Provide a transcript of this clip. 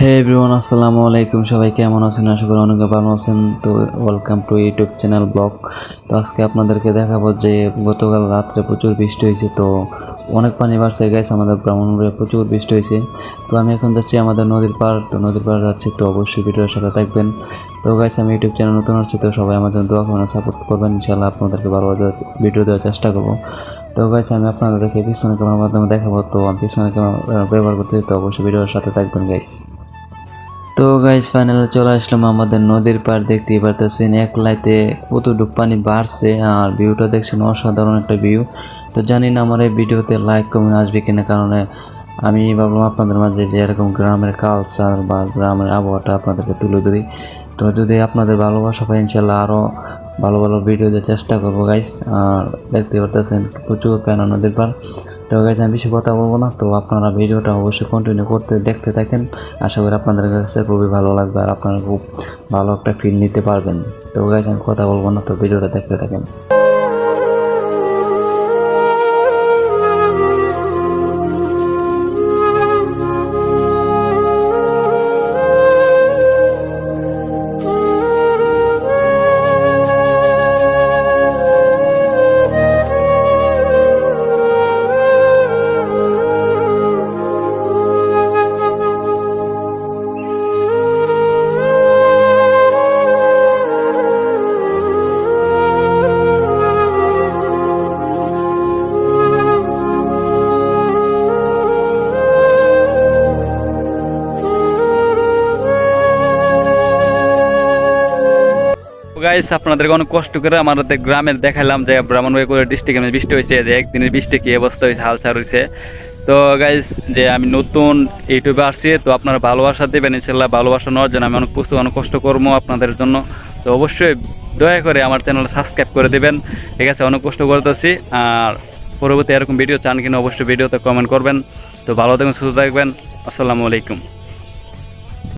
হে everyone আসসালামু আলাইকুম। সবাই কেমন আছেন? আশা করি অনেকে ভালো আছেন। তো welcome to YouTube channel vlog তো আজকে আপনাদেরকে দেখাবো যে গতকাল রাত্রে প্রচুর বৃষ্টি হয়েছে। তো অনেক পানি বাড়ছে গেছে আমাদের ব্রাহ্মণবাড়িয়া প্রচুর বৃষ্টি হয়েছে। তো আমি এখন যাচ্ছি আমাদের নদীর পাড়। তো নদীর পাড় যাচ্ছি, তো অবশ্যই ভিডিওর সাথে থাকবেন। তো গাইছে আমি ইউটিউব চ্যানেল নতুন হচ্ছি তো সবাই আমার জন্য দোয়া করবেন সাপোর্ট করবেন। ইনশাল্লাহ আপনাদেরকে ভালো ভিডিও দেওয়ার চেষ্টা করব। তো গাইছে আমি আপনাদেরকে পিছনে ক্যামেরার মাধ্যমে দেখাবো। তো আমি পিছনে ক্যামেরা ব্যবহার করতে তো অবশ্যই ভিডিওর সাথে থাকবেন গাইস তো গাইস ফাইনালে চলে আসলাম আমাদের নদীর পার দেখতেই পারতেছেন, এক লাইতে কতটুক পানি বাড়ছে আর ভিউটা দেখছেন অসাধারণ একটা ভিউ তো জানি না আমার এই ভিডিওতে লাইক কমেন্ট আসবে কিনা, কারণে আমি ভাবলাম আপনাদের মাঝে যে এরকম গ্রামের কালচার বা গ্রামের আবহাওয়াটা আপনাদেরকে তুলে ধরি। তো যদি আপনাদের ভালোবাসা পাই ইনশাল্লাহ আরও ভালো ভালো ভিডিও দেওয়ার চেষ্টা করব গাইস আর দেখতে পারতেছেন, প্রচুর প্যানা নদীর পাড়। তো গাইজ আমি বেশি কথা বলব না। তো আপনারা ভিডিওটা অবশ্যই কন্টিনিউ করতে দেখতে থাকেন। আশা করি আপনাদের কাছে খুবই ভালো লাগবে আর আপনারা খুব ভালো একটা ফিল নিতে পারবেন। তো গাইজ আমি কথা বলব না, তো ভিডিওটা দেখতে থাকেন। গাইস আপনাদেরকে অনেক কষ্ট করে আমাদের গ্রামে দেখালাম যে ব্রাহ্মণবাড়ি ডিস্ট্রিক্টে বৃষ্টি হয়েছে, যে একদিনের বৃষ্টি কি অবস্থা হয়েছে, হালচাল হয়েছে। তো গাইস যে আমি নতুন ইউটিউবে আসছি, তো আপনারা ভালোবাসা দেবেন, ইনশাল্লাহ ভালোবাসা নেওয়ার জন্য আমি অনেক পুস্তক অনেক কষ্ট করব আপনাদের জন্য। তো অবশ্যই দয়া করে আমার চ্যানেলটা সাবস্ক্রাইব করে দেবেন। ঠিক আছে, অনেক কষ্ট করতেছি। আর পরবর্তী এরকম ভিডিও চান কিনা অবশ্যই ভিডিওতে কমেন্ট করবেন। তো ভালো থাকবেন, সুস্থ থাকবেন। আসসালামু আলাইকুম।